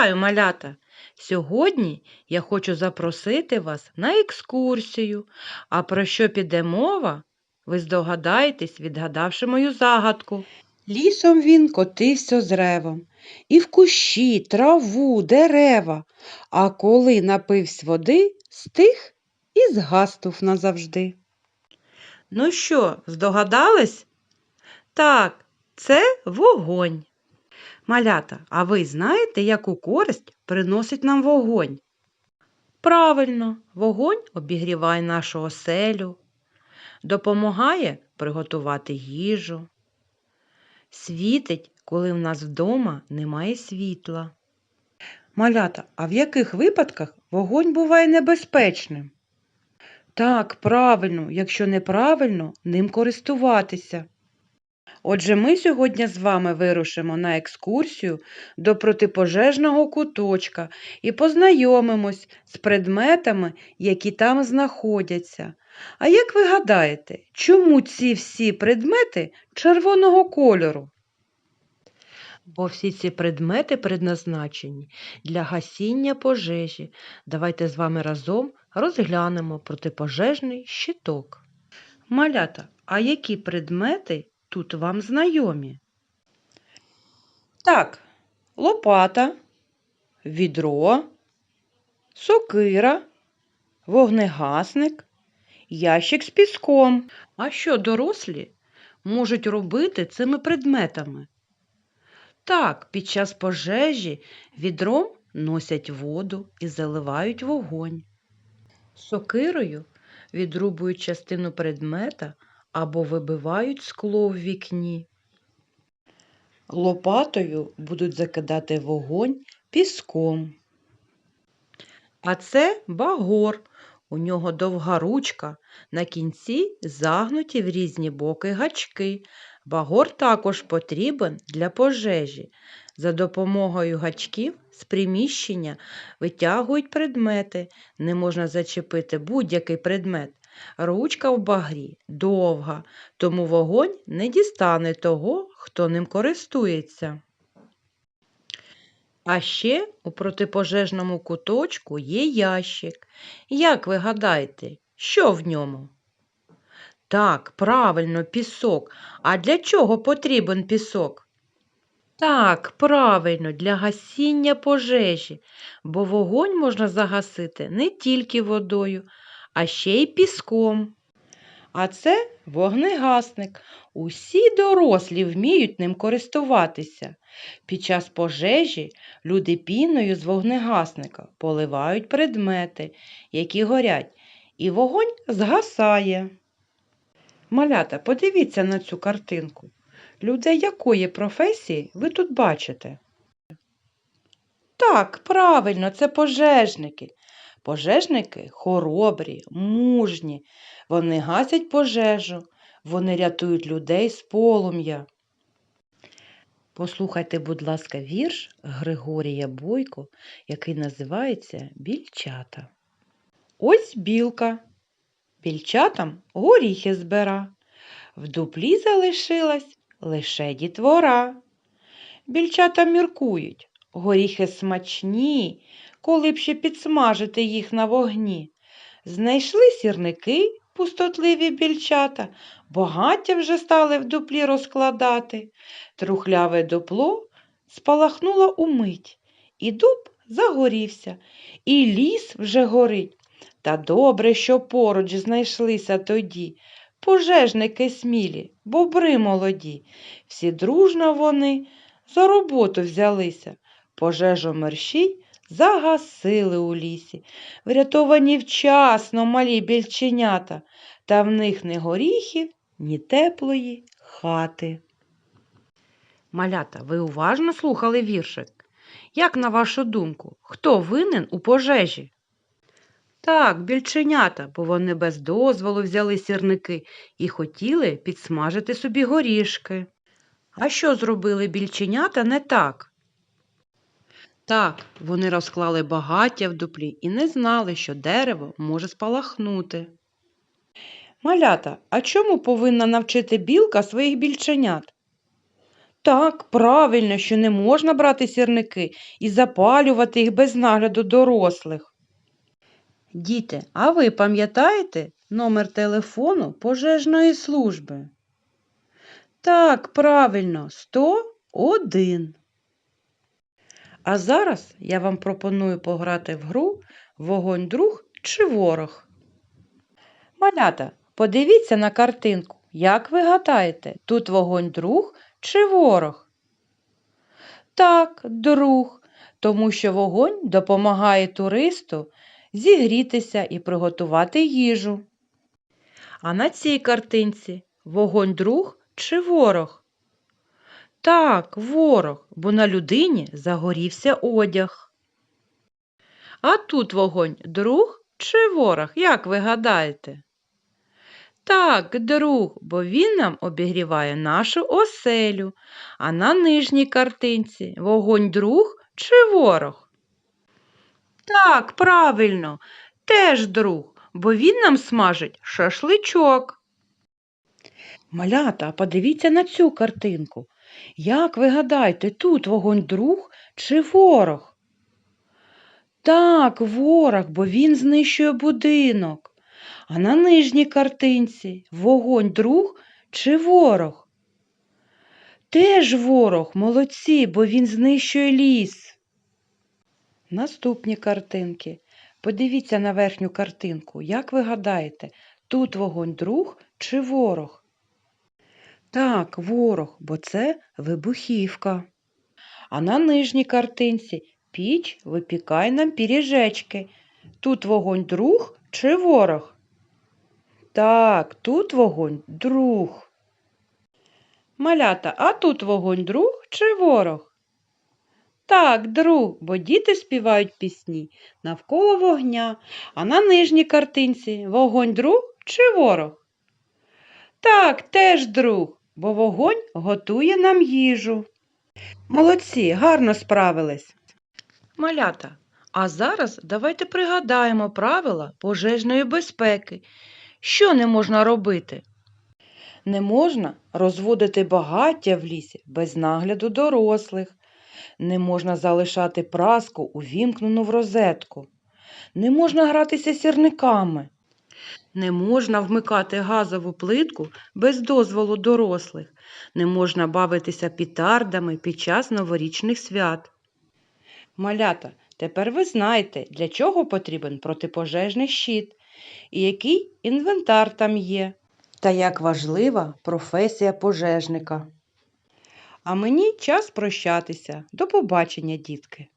Вітаю, малята! Сьогодні я хочу запросити вас на екскурсію. А про що піде мова? Ви здогадаєтесь, відгадавши мою загадку. Лісом він котився з ревом, і в кущі, траву, дерева. А коли напився води, стих і згаснув назавжди. Ну що, здогадались? Так, це вогонь. Малята, а ви знаєте, яку користь приносить нам вогонь? Правильно, вогонь обігріває нашу оселю, допомагає приготувати їжу, світить, коли в нас вдома немає світла. Малята, а в яких випадках вогонь буває небезпечним? Так, правильно, якщо неправильно, ним користуватися. Отже, ми сьогодні з вами вирушимо на екскурсію до протипожежного куточка і познайомимось з предметами, які там знаходяться. А як ви гадаєте, чому ці всі предмети червоного кольору? Бо всі ці предмети предназначені для гасіння пожежі. Давайте з вами разом розглянемо протипожежний щиток. Малята, а які предмети тут вам знайомі? Так, лопата, відро, сокира, вогнегасник, ящик з піском. А що дорослі можуть робити цими предметами? Так, під час пожежі відром носять воду і заливають вогонь. Сокирою відрубують частину предмета або вибивають скло в вікні. Лопатою будуть закидати вогонь піском. А це багор. У нього довга ручка, на кінці загнуті в різні боки гачки. Багор також потрібен для пожежі. За допомогою гачків з приміщення витягують предмети. Не можна зачепити будь-який предмет. Ручка в багрі довга, тому вогонь не дістане того, хто ним користується. А ще у протипожежному куточку є ящик. Як ви гадаєте, що в ньому? Так, правильно, пісок. А для чого потрібен пісок? Так, правильно, для гасіння пожежі, бо вогонь можна загасити не тільки водою, а ще й піском. А це вогнегасник. Усі дорослі вміють ним користуватися. Під час пожежі люди піною з вогнегасника поливають предмети, які горять, і вогонь згасає. Малята, подивіться на цю картинку. Людей якої професії ви тут бачите? Так, правильно, це пожежники. Пожежники хоробрі, мужні, вони гасять пожежу, вони рятують людей з полум'я. Послухайте, будь ласка, вірш Григорія Бойко, який називається Більчата. Ось білка. Більчатам горіхи збира. В дуплі залишилась лише дітвора. Більчата міркують, горіхи смачні, коли б ще підсмажити їх на вогні. Знайшли сірники пустотливі більчата, багаття вже стали в дуплі розкладати. Трухляве дупло спалахнуло умить, і дуб загорівся, і ліс вже горить. Та добре, що поруч знайшлися тоді. Пожежники смілі, бобри молоді. Всі дружно вони за роботу взялися. Пожежу мерщій загасили у лісі. Врятовані вчасно малі більченята, та в них ні горіхів, ні теплої хати. Малята, ви уважно слухали віршик? Як на вашу думку, хто винен у пожежі? Так, більченята, бо вони без дозволу взяли сірники і хотіли підсмажити собі горішки. А що зробили більченята не так? Так, вони розклали багаття в дуплі і не знали, що дерево може спалахнути. Малята, а чому повинна навчити білка своїх більченят? Так, правильно, що не можна брати сірники і запалювати їх без нагляду дорослих. Діти, а ви пам'ятаєте номер телефону пожежної служби? Так, правильно, 101. А зараз я вам пропоную пограти в гру Вогонь друг чи ворог. Малята, подивіться на картинку. Як ви гадаєте, тут вогонь друг чи ворог? Так, друг, тому що вогонь допомагає туристу зігрітися і приготувати їжу. А на цій картинці вогонь друг чи ворог? Так, ворог, бо на людині загорівся одяг. А тут вогонь друг чи ворог, як ви гадаєте? Так, друг, бо він нам обігріває нашу оселю, а на нижній картинці вогонь друг чи ворог? Так, правильно, теж друг, бо він нам смажить шашличок. Малята, подивіться на цю картинку. Як ви гадаєте, тут вогонь друг чи ворог? Так, ворог, бо він знищує будинок. А на нижній картинці вогонь друг чи ворог? Теж ворог, молодці, бо він знищує ліс. Наступні картинки. Подивіться на верхню картинку. Як ви гадаєте, тут вогонь друг чи ворог? Так, ворог, бо це вибухівка. А на нижній картинці піч випікає нам піріжечки. Тут вогонь друг чи ворог? Так, тут вогонь друг. Малята, а тут вогонь друг чи ворог? Так, друг, бо діти співають пісні навколо вогня, а на нижній картинці вогонь друг чи ворог? Так, теж друг, бо вогонь готує нам їжу. Молодці, гарно справились. Малята, а зараз давайте пригадаємо правила пожежної безпеки. Що не можна робити? Не можна розводити багаття в лісі без нагляду дорослих. Не можна залишати праску увімкнену в розетку. Не можна гратися сірниками. Не можна вмикати газову плитку без дозволу дорослих. Не можна бавитися пітардами під час новорічних свят. Малята, тепер ви знаєте, для чого потрібен протипожежний щит і який інвентар там є, та як важлива професія пожежника. А мені час прощатися. До побачення, дітки!